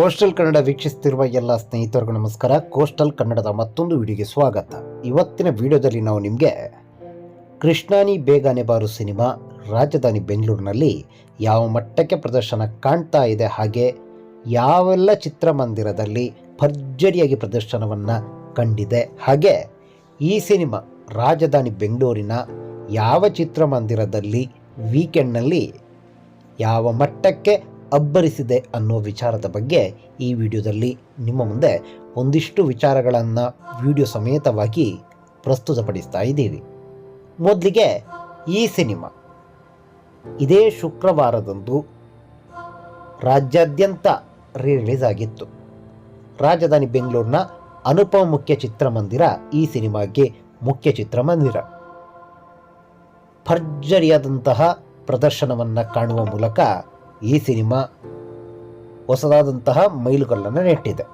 Coastal Kannada ವೀಕ್ಷಿಸುತ್ತಿರುವ ಎಲ್ಲ ಸ್ನೇಹಿತರಿಗೂ ನಮಸ್ಕಾರ. ಕೋಸ್ಟಲ್ ಕನ್ನಡದ ಮತ್ತೊಂದು ವಿಡಿಯೋಗೆ ಸ್ವಾಗತ. ಇವತ್ತಿನ ವಿಡಿಯೋದಲ್ಲಿ ನಾವು ನಿಮಗೆ ಕೃಷ್ಣಾನಿ ಬೇಗನೆ ಬಾರು ಸಿನಿಮಾ ರಾಜಧಾನಿ ಬೆಂಗಳೂರಿನಲ್ಲಿ ಯಾವ ಮಟ್ಟಕ್ಕೆ ಪ್ರದರ್ಶನ ಕಾಣ್ತಾ ಇದೆ ಹಾಗೆ ಯಾವೆಲ್ಲ ಚಿತ್ರಮಂದಿರದಲ್ಲಿ ಭರ್ಜರಿಯಾಗಿ ಪ್ರದರ್ಶನವನ್ನು ಕಂಡಿದೆ ಹಾಗೆ ಈ ಸಿನಿಮಾ ರಾಜಧಾನಿ ಬೆಂಗಳೂರಿನ ಯಾವ ಚಿತ್ರಮಂದಿರದಲ್ಲಿ ವೀಕೆಂಡ್ನಲ್ಲಿ ಯಾವ ಮಟ್ಟಕ್ಕೆ ಅಬ್ಬರಿಸಿದೆ ಅನ್ನೋ ವಿಚಾರದ ಬಗ್ಗೆ ಈ ವಿಡಿಯೋದಲ್ಲಿ ನಿಮ್ಮ ಮುಂದೆ ಒಂದಿಷ್ಟು ವಿಚಾರಗಳನ್ನು ವಿಡಿಯೋ ಸಮೇತವಾಗಿ ಪ್ರಸ್ತುತಪಡಿಸ್ತಾ ಇದ್ದೀವಿ. ಮೊದಲಿಗೆ ಈ ಸಿನಿಮಾ. ಇದೇ ಶುಕ್ರವಾರದಂದು ರಾಜ್ಯಾದ್ಯಂತ ರಿಲೀಸ್ ಆಗಿತ್ತು. ರಾಜಧಾನಿ ಬೆಂಗಳೂರಿನ ಅನುಪಮ ಮುಖ್ಯ ಚಿತ್ರಮಂದಿರ ಈ ಸಿನಿಮಾಗೆ ಮುಖ್ಯ ಚಿತ್ರಮಂದಿರ. ಭರ್ಜರಿಯಾದಂತಹ ಪ್ರದರ್ಶನವನ್ನು ಕಾಣುವ ಮೂಲಕ ಈ ಸಿನಿಮಾ ಹೊಸದಾದಂತಹ ಮೈಲುಗಲ್ಲನ್ನು ನೆಟ್ಟಿದೆ.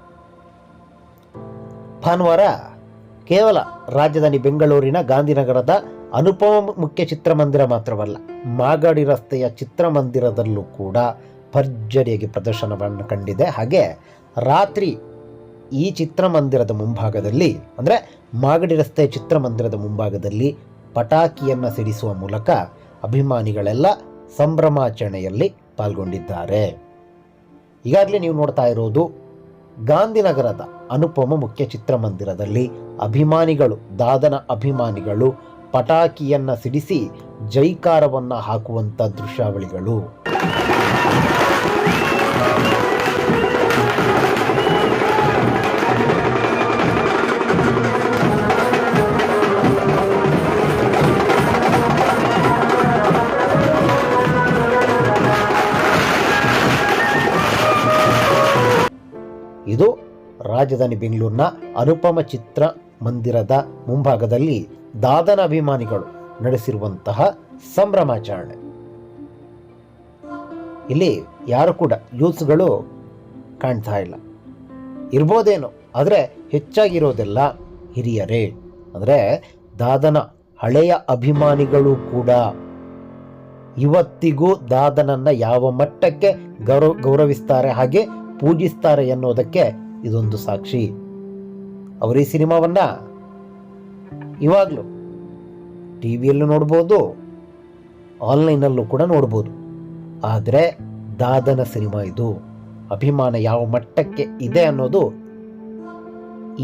ಭಾನುವಾರ ಕೇವಲ ರಾಜಧಾನಿ ಬೆಂಗಳೂರಿನ ಗಾಂಧಿನಗರದ ಅನುಪಮ ಮುಖ್ಯ ಚಿತ್ರಮಂದಿರ ಮಾತ್ರವಲ್ಲ, ಮಾಗಡಿ ರಸ್ತೆಯ ಚಿತ್ರಮಂದಿರದಲ್ಲೂ ಕೂಡ ಭರ್ಜರಿಯಾಗಿ ಪ್ರದರ್ಶನವನ್ನು ಕಂಡಿದೆ. ಹಾಗೆ ರಾತ್ರಿ ಈ ಚಿತ್ರಮಂದಿರದ ಮುಂಭಾಗದಲ್ಲಿ, ಅಂದರೆ ಮಾಗಡಿ ರಸ್ತೆಯ ಚಿತ್ರಮಂದಿರದ ಮುಂಭಾಗದಲ್ಲಿ ಪಟಾಕಿಯನ್ನು ಸಿಡಿಸುವ ಮೂಲಕ ಅಭಿಮಾನಿಗಳೆಲ್ಲ ಸಂಭ್ರಮಾಚರಣೆಯಲ್ಲಿ ಪಾಲ್ಗೊಂಡಿದ್ದಾರೆ. ಈಗಾಗಲೇ ನೀವು ನೋಡ್ತಾ ಇರೋದು ಗಾಂಧಿನಗರದ ಅನುಪಮ ಮುಖ್ಯ ಚಿತ್ರಮಂದಿರದಲ್ಲಿ ಅಭಿಮಾನಿಗಳು, ದಾದನ ಅಭಿಮಾನಿಗಳು ಪಟಾಕಿಯನ್ನು ಸಿಡಿಸಿ ಜೈಕಾರವನ್ನ ಹಾಕುವಂಥ ದೃಶ್ಯಾವಳಿಗಳು. ರಾಜಧಾನಿ ಬೆಂಗಳೂರಿನ ಅನುಪಮ ಚಿತ್ರ ಮಂದಿರದ ಮುಂಭಾಗದಲ್ಲಿ ದಾದನ ಅಭಿಮಾನಿಗಳು ನಡೆಸಿರುವಂತಹ ಸಂಭ್ರಮಾಚರಣೆ. ಇಲ್ಲಿ ಯಾರು ಕೂಡ ಯೂತ್ಸ್ಗಳು ಕಾಣ್ತಾ ಇಲ್ಲ. ಇರ್ಬೋದೇನೋ, ಆದರೆ ಹೆಚ್ಚಾಗಿರೋದೆಲ್ಲ ಹಿರಿಯರೇ. ಅಂದರೆ ದಾದನ ಹಳೆಯ ಅಭಿಮಾನಿಗಳು ಕೂಡ ಇವತ್ತಿಗೂ ದಾದನನ್ನ ಯಾವ ಮಟ್ಟಕ್ಕೆ ಗೌರವ ಗೌರವಿಸ್ತಾರೆ ಹಾಗೆ ಪೂಜಿಸ್ತಾರೆ ಎನ್ನುವುದಕ್ಕೆ ಇದೊಂದು ಸಾಕ್ಷಿ. ಅವರ ಈ ಸಿನಿಮಾವನ್ನ ಇವಾಗಲೂ. ಟಿ ವಿಯಲ್ಲೂ ನೋಡ್ಬೋದು, ಆನ್ಲೈನಲ್ಲೂ ಕೂಡ ನೋಡ್ಬೋದು. ಆದರೆ ದಾದನ ಸಿನಿಮಾ ಇದು. ಅಭಿಮಾನ ಯಾವ ಮಟ್ಟಕ್ಕೆ ಇದೆ ಅನ್ನೋದು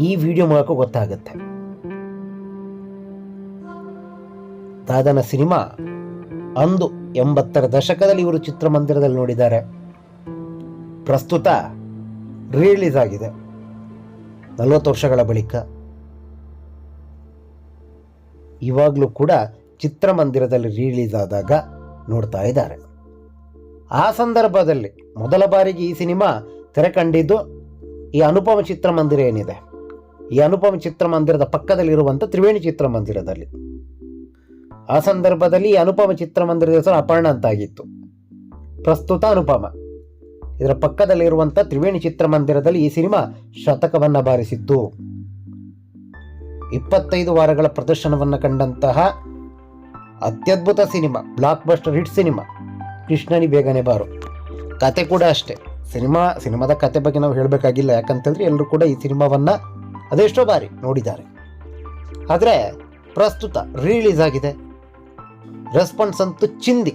ಈ ವಿಡಿಯೋ ಮೂಲಕ ಗೊತ್ತಾಗುತ್ತೆ. ದಾದನ ಸಿನಿಮಾ ಅಂದು ಎಂಬತ್ತರ ದಶಕದಲ್ಲಿ ಇವರು ಚಿತ್ರಮಂದಿರದಲ್ಲಿ ನೋಡಿದ್ದಾರೆ. ಪ್ರಸ್ತುತ ರಿಲೀಸ್ ಆಗಿದೆ. ನಲವತ್ತು ವರ್ಷಗಳ ಬಳಿಕ ಇವಾಗಲೂ ಕೂಡ ಚಿತ್ರಮಂದಿರದಲ್ಲಿ ರಿಲೀಸ್ ಆದಾಗ ನೋಡ್ತಾ ಇದ್ದಾರೆ. ಆ ಸಂದರ್ಭದಲ್ಲಿ ಮೊದಲ ಬಾರಿಗೆ ಈ ಸಿನಿಮಾ ತೆರೆ ಕಂಡಿದ್ದು ಈ ಅನುಪಮ ಚಿತ್ರಮಂದಿರ ಏನಿದೆ? ಈ ಅನುಪಮ ಚಿತ್ರಮಂದಿರದ ಪಕ್ಕದಲ್ಲಿರುವಂಥ ತ್ರಿವೇಣಿ ಚಿತ್ರಮಂದಿರದಲ್ಲಿ. ಆ ಸಂದರ್ಭದಲ್ಲಿ ಈ ಅನುಪಮ ಚಿತ್ರಮಂದಿರದ ಹೆಸರು ಅಪರ್ಣ ಅಂತಾಗಿತ್ತು. ಪ್ರಸ್ತುತ ಅನುಪಮ. ಇದರ ಪಕ್ಕದಲ್ಲಿರುವಂಥ ತ್ರಿವೇಣಿ ಚಿತ್ರಮಂದಿರದಲ್ಲಿ ಈ ಸಿನಿಮಾ ಶತಕವನ್ನ ಬಾರಿಸಿತ್ತು ಇಪ್ಪತ್ತೈದು ವಾರಗಳ ಪ್ರದರ್ಶನವನ್ನು ಕಂಡಂತಹ ಅತ್ಯದ್ಭುತ cinema blockbuster hit cinema, ಕೃಷ್ಣನಿ ಬೇಗನೆ ಬಾರು. ಕತೆ ಕೂಡ ಅಷ್ಟೇ. ಸಿನಿಮಾ, ಸಿನಿಮಾದ ಕತೆ ಬಗ್ಗೆ ನಾವು ಹೇಳಬೇಕಾಗಿಲ್ಲ, ಯಾಕಂತಂದ್ರೆ ಎಲ್ಲರೂ ಕೂಡ ಈ ಸಿನಿಮಾವನ್ನು ಅದೆಷ್ಟೋ ಬಾರಿ ನೋಡಿದ್ದಾರೆ. ಆದರೆ ಪ್ರಸ್ತುತ ರಿಲೀಸ್ ಆಗಿದೆ. ರೆಸ್ಪಾನ್ಸ್ ಅಂತೂ ಚಿಂದಿ.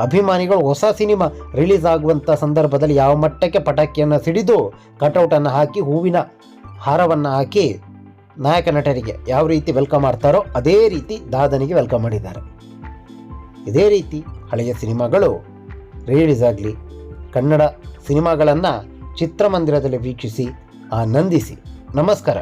ಅಭಿಮಾನಿಗಳು ಹೊಸ ಸಿನಿಮಾ ರಿಲೀಸ್ ಆಗುವಂಥ ಸಂದರ್ಭದಲ್ಲಿ ಯಾವ ಮಟ್ಟಕ್ಕೆ ಪಟಾಕಿಯನ್ನು ಸಿಡಿದು ಕಟೌಟನ್ನು ಹಾಕಿ ಹೂವಿನ ಹಾರವನ್ನು ಹಾಕಿ ನಾಯಕ ನಟರಿಗೆ ಯಾವ ರೀತಿ ವೆಲ್ಕಮ್ ಮಾಡ್ತಾರೋ ಅದೇ ರೀತಿ ದಾದನಿಗೆ ವೆಲ್ಕಮ್ ಮಾಡಿದ್ದಾರೆ. ಇದೇ ರೀತಿ ಹಳೆಯ ಸಿನಿಮಾಗಳು ರಿಲೀಸ್ ಆಗಲಿ, ಕನ್ನಡ ಸಿನಿಮಾಗಳನ್ನು ಚಿತ್ರಮಂದಿರದಲ್ಲಿ ವೀಕ್ಷಿಸಿ, ಆನಂದಿಸಿ. ನಮಸ್ಕಾರ.